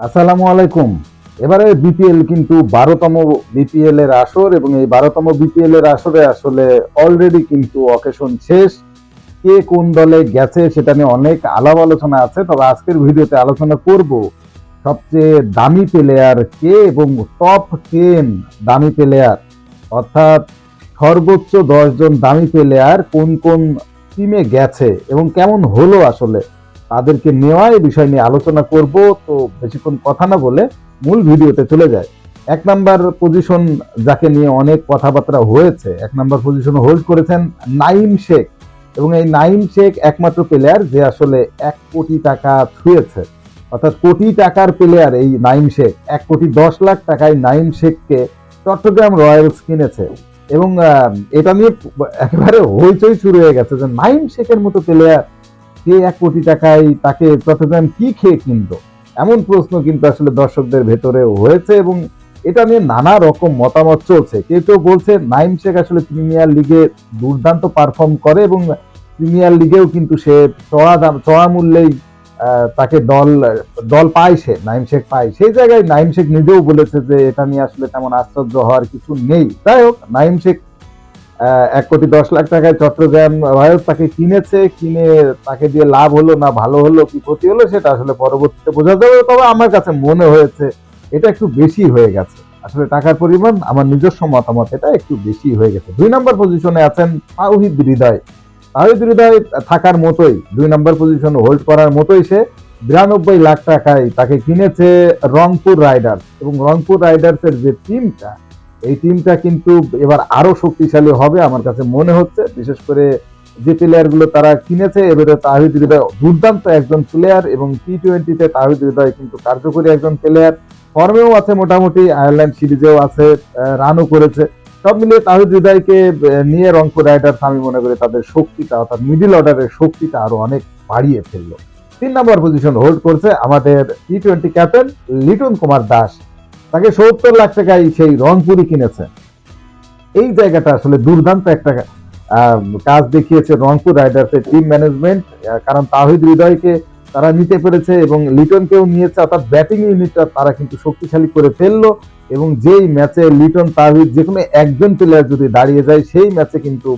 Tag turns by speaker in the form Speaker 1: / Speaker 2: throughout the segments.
Speaker 1: আসসালামু আলাইকুম। এবারে বিপিএল কিন্তু বারোতম বিপিএল এর আসর এবং এই বারোতম বিপিএল এর আসরে আসলে অলরেডি কিন্তু অকেশন শেষ। কে কোন দলে গেছে সেটা নিয়ে অনেক আলাপ আলোচনা আছে, তবে আজকের ভিডিওতে আলোচনা করব সবচেয়ে দামি প্লেয়ার কে এবং টপ টেন দামি প্লেয়ার অর্থাৎ সর্বোচ্চ দশজন দামি প্লেয়ার কোন কোন টিমে গেছে এবং কেমন হলো আসলে? তাদেরকে নেওয়া এই বিষয় নিয়ে আলোচনা করব। তো বেশিক্ষণ কথা না বলে মূল ভিডিওতে চলে যায় এক নাম্বার পজিশন যাকে নিয়ে অনেক কথাবার্তা হয়েছে, এক নাম্বার পজিশন হোল্ড করেছেন নাইম শেখ। এবং এই নাইম শেখ একমাত্র প্লেয়ার যে আসলে এক কোটি টাকা ছুঁয়েছে। অর্থাৎ কোটি টাকার প্লেয়ার এই নাইম শেখ। এক কোটি দশ লাখ টাকায় নাইম শেখকে চট্টগ্রাম রয়্যালস কিনেছে। এবং এটা নিয়ে একেবারে হইচই শুরু হয়ে গেছে যে নাইম শেখের মতো প্লেয়ার কে এক কোটি টাকায় তাকে চট্টগ্রাম কি খেয়ে কিনতো এমন প্রশ্ন কিন্তু আসলে দর্শকদের ভেতরে হয়েছে এবং এটা নিয়ে নানা রকম মতামত চলছে। কেউ কেউ বলছে, নাইম শেখ আসলে প্রিমিয়ার লিগে দুর্দান্ত পারফর্ম করে এবং প্রিমিয়ার লিগেও কিন্তু সে চড়া দাম, চড়া মূল্যেই তাকে দল দল পায় সে, নাইম শেখ পায়। সেই জায়গায় নাইম শেখ নিজেও বলেছে যে এটা নিয়ে আসলে তেমন আশ্চর্য হওয়ার কিছু নেই। যাই হোক, নাইম শেখ এক কোটি দশ লাখ টাকায় চট্টগ্রাম রয়্যালস তাকে কিনেছে, কিনে তাকে দিয়ে লাভ হলো না ভালো হলো, কি ক্ষতি হলো সেটা আসলে পরবর্তীতে বোঝা যাবে, তবে আমার কাছে মনে হয়েছে এটা একটু বেশি হয়ে গেছে। আসলে টাকার পরিমাণ, আমার নিজস্ব মতামত, এটা একটু বেশি হয়ে গেছে। দুই নম্বর পজিশনে আছেন তাওহিদ হৃদয়। তাওহিদ হৃদয় থাকার মতোই, দুই নম্বর পজিশন হোল্ড করার মতোই সে। বিরানব্বই লাখ টাকায় তাকে কিনেছে রংপুর রাইডার্স। এবং রংপুর রাইডার্সের যে টিমটা এই টিমটা কিন্তু এবার আরও শক্তিশালী হবে আমার কাছে মনে হচ্ছে। বিশেষ করে যে প্লেয়ারগুলো তারা কিনেছে, এবারে তাহিদ হৃদয় দুর্দান্ত একজন প্লেয়ার এবং টি টোয়েন্টিতে তাহিদ হৃদয় কিন্তু কার্যকরী একজন প্লেয়ার ফর্মেও আছে মোটামুটি আয়ারল্যান্ড সিরিজেও আছে রানও করেছে। সব মিলিয়ে তাহিদ হৃদয়কে নিয়ে রংপুর রাইডার্স, আমি মনে করি তাদের শক্তিটা, অর্থাৎ মিডিল অর্ডারের শক্তিটা আরও অনেক বাড়িয়ে ফেলল। তিন নম্বর পজিশন হোল্ড করছে আমাদের T twenty captain Liton Kumar Das. তাকে সত্তর লাখ টাকায় সেই রংপুরি কিনেছে। এই জায়গাটা আসলে দুর্দান্ত একটা কাজ দেখিয়েছে রংপুর রাইডার্সের টিম ম্যানেজমেন্ট কারণ তাহিদ হৃদয়কে তারা নিতে পেরেছে এবং লিটনকেও নিয়েছে, অর্থাৎ ব্যাটিং ইউনিটটা তারা কিন্তু শক্তিশালী করে ফেলল এবং যেই ম্যাচে লিটন, তাহিদ যে কোনো একজন প্লেয়ার যদি দাঁড়িয়ে যায়, সেই ম্যাচে কিন্তু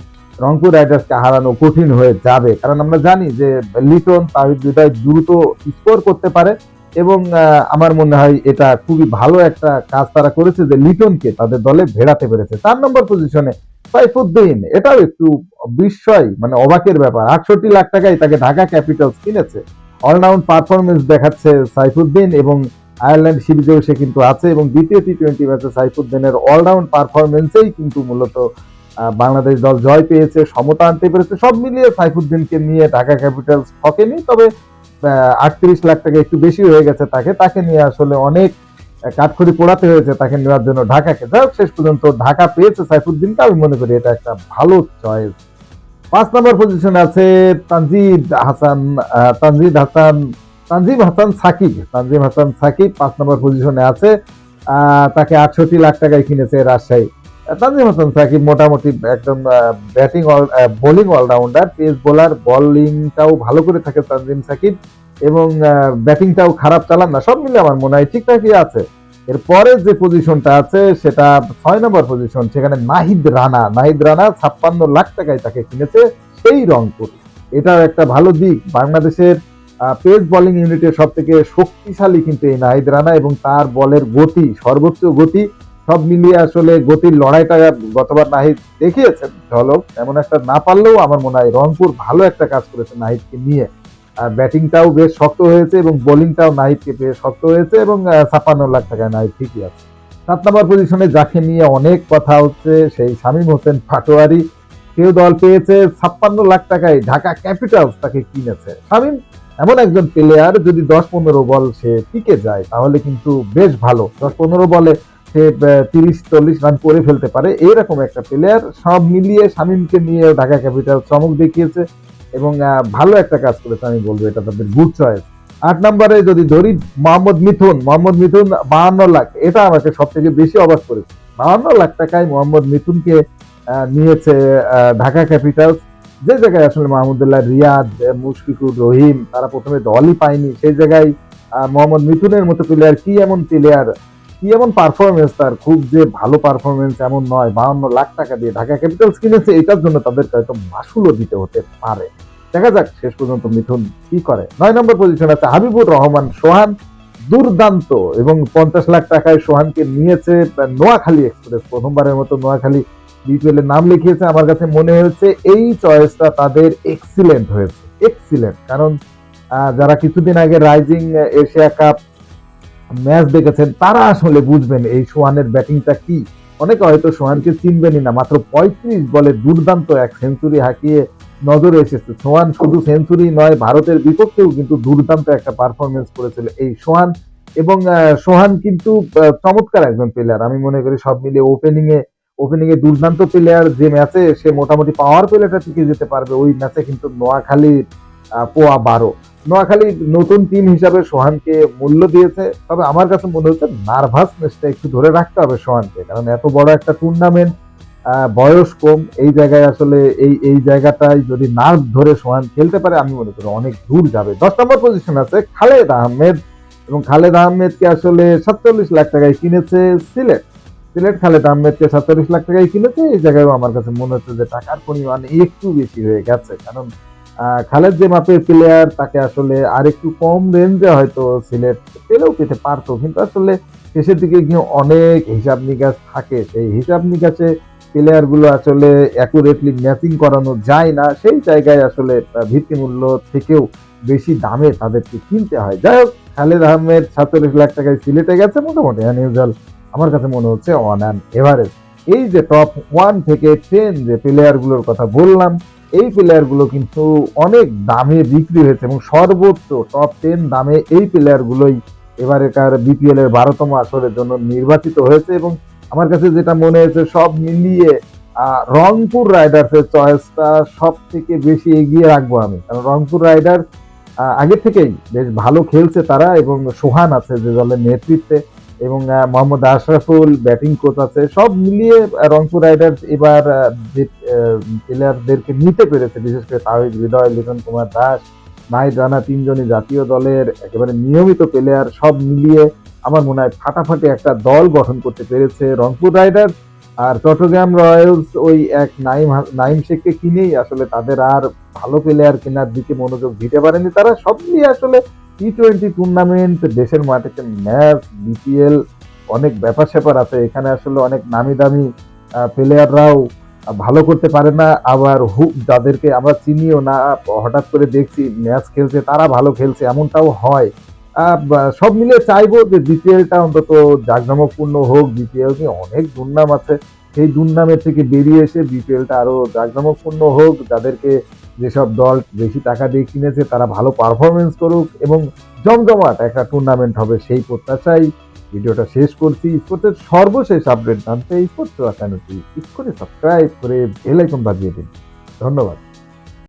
Speaker 1: রংপুর রাইডার্সকে হারানো কঠিন হয়ে যাবে। কারণ আমরা জানি যে লিটন, তাহিদ হৃদয় দ্রুত স্কোর করতে পারে। এবং আমার মনে হয় এটা খুবই ভালো একটা কাজ তারা করেছে যে লিটনকে তাদের দলে ভেড়াতে পেরেছে। চার নম্বর পজিশনে সাইফুদ্দিন, এটাও একটু বিস্ময় মানে অবাকের ব্যাপার। আটষট্টি লাখ টাকায় তাকে ঢাকা ক্যাপিটালস কিনেছে। অলরাউন্ড পারফরমেন্স দেখাচ্ছে সাইফুদ্দিন এবং আয়ারল্যান্ড সিরিজেও সে কিন্তু আছে এবং দ্বিতীয় টি টোয়েন্টি ম্যাচে সাইফুদ্দিনের অলরাউন্ড পারফরমেন্সেই কিন্তু মূলত বাংলাদেশ দল জয় পেয়েছে, সমতা আনতে পেরেছে। সব মিলিয়ে সাইফুদ্দিনকে নিয়ে ঢাকা ক্যাপিটালস ঠকেনি। তবে আটত্রিশ লাখ টাকা একটু বেশি হয়ে গেছে তাকে তাকে নিয়ে আসলে অনেক কাঠখড়ি পোড়াতে হয়েছে তাকে নেওয়ার জন্য ঢাকাকে। যাই শেষ পর্যন্ত ঢাকা পেয়েছে সাইফুদ্দিনকে আমি মনে করি এটা একটা ভালো চয়েস পাঁচ নম্বর পজিশনে আছে তানজিদ হাসান তানজিদ হাসান, তানজিম হাসান সাকিব, তানজিম হাসান সাকিব পাঁচ নম্বর পজিশনে আছে। তাকে আটষট্টি লাখ টাকায় কিনেছে রাজশাহী। তানজিম হাসান সাকিব মোটামুটি একদম batting all bowling allrounder pace bowler বোলিংটাও ভালো করে থাকে তানজিম সাকিব এবং ব্যাটিংটাও খারাপ চালান না, সব মিলে আমার মনে হয় ঠিকঠাকই আছে। এরপরে যে পজিশনটা আছে, সেটা ছয় নম্বর পজিশন সেখানে নাহিদ রানা নাহিদ রানা ছাপ্পান্ন লাখ টাকায় তাকে কিনেছে সেই রংপুর। এটাও একটা ভালো দিক, বাংলাদেশের পেস বোলিং ইউনিটের সব থেকে শক্তিশালী কিন্তু এই নাহিদ রানা এবং তার বলের গতি, সর্বোচ্চ গতি সব মিলিয়ে আসলে গতির লড়াইটা গতবার নাহিদ দেখিয়েছেন, ঝলক। এমন একটা না পারলেও আমার মনে হয় রংপুর ভালো একটা কাজ করেছে নাহিদকে নিয়ে। আর ব্যাটিংটাও বেশ শক্ত হয়েছে এবং বোলিংটাও নাহিদকে বেশ শক্ত হয়েছে এবং ছাপ্পান্ন লাখ টাকায় নাহিদ ঠিকই আছে। সাত নম্বর পজিশনে যাকে নিয়ে অনেক কথা হচ্ছে, সেই শামীম হোসেন পাটোয়ারি। কেউ দল পেয়েছে ছাপ্পান্ন লাখ টাকায়, ঢাকা ক্যাপিটালস তাকে কিনেছে। শামীম, এমন একজন প্লেয়ার যদি দশ পনেরো বল সে টিকে যায়, তাহলে কিন্তু বেশ ভালো। দশ পনেরো বলে সে তিরিশ, চল্লিশ রান করে ফেলতে পারে। এইরকম একটা প্লেয়ার সব মিলিয়ে শামীমকে নিয়ে ঢাকা ক্যাপিটাল চমক দেখিয়েছে এবং ভালো একটা কাজ করেছে আমি বলব, এটা তাদের গুড চয়েস আট নম্বরে যদি ধরি, মোহাম্মদ মিথুন মোহাম্মদ মিথুন বাহান্ন লাখ, এটা আমাকে সব থেকে বেশি অবাক করেছে। বাহান্ন লাখ টাকায় মোহাম্মদ মিথুনকে নিয়েছে ঢাকা ক্যাপিটালস যে জায়গায় আসলে মাহমুদুল্লাহ রিয়াদ, মুশফিকুর রহিম, তারা প্রথমে দলই পায়নি। সেই জায়গায় মোহাম্মদ মিথুনের মতো প্লেয়ার কি এমন প্লেয়ার কি এমন পারফরমেন্স তার? খুব যে ভালো পারফরমেন্স এমন নয়, বাহান্ন লাখ টাকা দিয়ে ঢাকা ক্যাপিটালস কিনেছে, এটার জন্য তাদেরকে হয়তো মাসুলও দিতে হতে পারে। দেখা যাক, শেষ পর্যন্ত মিথুন কি করে। নয় নম্বর পজিশন আছে হাবিবুর রহমান, সোহান দুর্দান্ত, এবং পঞ্চাশ লাখ টাকায় সোহানকে নিয়েছে নোয়াখালী এক্সপ্রেস প্রথমবারের মতো নোয়াখালী বিপিএল এর নাম লিখিয়েছে। আমার কাছে মনে হয়েছে এই চয়েসটা তাদের এক্সিলেন্ট হয়েছে এক্সিলেন্ট কারণ যারা কিছুদিন আগে রাইজিং এশিয়া কাপ ম্যাচ দেখেছেন, তারা আসলে বুঝবেন এই সোহানের ব্যাটিংটা কি। অনেকে হয়তো সোহানকে চিনবেনই না, মাত্র পঁয়ত্রিশ বলে দুর্দান্ত এক সেঞ্চুরি হাঁকিয়ে নজরে এসেছে। সোহান শুধু সেঞ্চুরি নয়, ভারতের বিপক্ষেও কিন্তু দুর্দান্ত একটা পারফরমেন্স করেছিল এই সোহান। এবং সোহান কিন্তু চমৎকার একজন প্লেয়ার আমি মনে করি সব মিলিয়ে ওপেনিং এ ওপেনিং এ দুর্দান্ত প্লেয়ার যে ম্যাচে সে মোটামুটি পাওয়ার প্লেয়ারটা টিকে যেতে পারবে, ওই ম্যাচে কিন্তু নোয়াখালীর পোয়া বারো। নোয়াখালী নতুন টিম হিসাবে সোহানকে মূল্য দিয়েছে। তবে আমার কাছে মনে হচ্ছে নার্ভাসনেসটা একটু ধরে রাখতে হবে সোহানকে, কারণ এত বড় একটা টুর্নামেন্ট বয়স কম, এই জায়গায় আসলে এই এই জায়গাটায় যদি নার্ভ ধরে সোহান খেলতে পারে, আমি মনে করি অনেক দূর যাবে। দশ নম্বর পজিশন আছে খালেদ আহমেদ, এবং খালেদ আহমেদকে আসলে সাতচল্লিশ লাখ টাকায় কিনেছে সিলেট। সিলেট খালেদ আহমেদকে সাতচল্লিশ লাখ টাকায় কিনেছে, এই জায়গায় আমার কাছে মনে হচ্ছে যে টাকার পরিমাণ একটু বেশি হয়ে গেছে, কারণ খালেদ যে মাপের প্লেয়ার তাকে আসলে আর একটু কম রেঞ্জে হয়তো সিলেট পেলেও পেতে পারতো। কিন্তু আসলে শেষের দিকে গিয়ে অনেক হিসাব নিকাশ থাকে। সেই হিসাব নিকাশে প্লেয়ারগুলো আসলে অ্যাকুরেটলি ম্যাচিং করানো যায় না। সেই জায়গায় আসলে ভিত্তিমূল্য থেকেও বেশি দামে তাদেরকে কিনতে হয়। যাই হোক, খালেদ আহমেদ সাতচল্লিশ লাখ টাকায় সিলেটে গেছে মোটামুটি আনইউজুয়াল আমার কাছে মনে হচ্ছে অন অ্যান এভারেজ এই যে টপ ওয়ান থেকে টেন যে প্লেয়ারগুলোর কথা বললাম এই প্লেয়ারগুলো কিন্তু অনেক দামে বিক্রি হয়েছে এবং সর্বোচ্চ টপ টেন দামে এই প্লেয়ার গুলোই এবারেকার বিপিএল এর বারোতম আসরের জন্য নির্বাচিত হয়েছে এবং আমার কাছে যেটা মনে হয়েছে, সব মিলিয়ে রংপুর রাইডার্সের চয়েসটা সব থেকে বেশি এগিয়ে রাখব আমি। কারণ রংপুর রাইডার আগে থেকেই বেশ ভালো খেলছে তারা এবং সোহান আছে যে দলের নেতৃত্বে। এবং মোহাম্মদ আশরাফুল ব্যাটিং কোচ আছে। সব মিলিয়ে রংপুর রাইডার্স এবার যে প্লেয়ারদেরকে নিতে পেরেছে, বিশেষ করে তাহিদ, হৃদয়, লিটন কুমার দাস, নাহিদ রানা তিনজনই জাতীয় দলের একেবারে নিয়মিত প্লেয়ার সব মিলিয়ে আমার মনে হয় ফাটাফাটি একটা দল গঠন করতে পেরেছে রংপুর রাইডার্স আর চট্টগ্রাম রয়্যালস ওই এক নাইম নাইম শেখকে কিনেই আসলে তাদের আর ভালো প্লেয়ার কেনার দিকে মনোযোগ দিতে পারেনি। তারা সব মিলিয়ে আসলে টি টোয়েন্টি টুর্নামেন্ট দেশের মাটিতে ম্যাচ বিপিএল অনেক ব্যাপার স্যাপার আছে। এখানে আসলে অনেক নামি দামি প্লেয়াররাও ভালো করতে পারে না। আবার হু, যাদেরকে আমরা চিনিও না, হঠাৎ করে দেখছি ম্যাচ খেলছে, তারা ভালো খেলছে, এমনটাও হয়। সব মিলিয়ে চাইব যে বিপিএলটা অন্তত জাঁকজমকপূর্ণ হোক। বিপিএল কি অনেক দুর্নাম আছে। সেই দুর্নামের থেকে বেরিয়ে এসে বিপিএলটা আরও জাঁকজমকপূর্ণ হোক। যাদেরকে যেসব দল বেশি টাকা দিয়ে কিনেছে, তারা ভালো পারফরমেন্স করুক এবং জমজমাট একটা টুর্নামেন্ট হবে সেই প্রত্যাশাই ভিডিওটা শেষ করছি। স্পোর্টসের সর্বশেষ আপডেট জানতে স্পোর্টস চ্যানেলটি করে সাবস্ক্রাইব করে বেল আইকন বাজিয়ে দিন। ধন্যবাদ।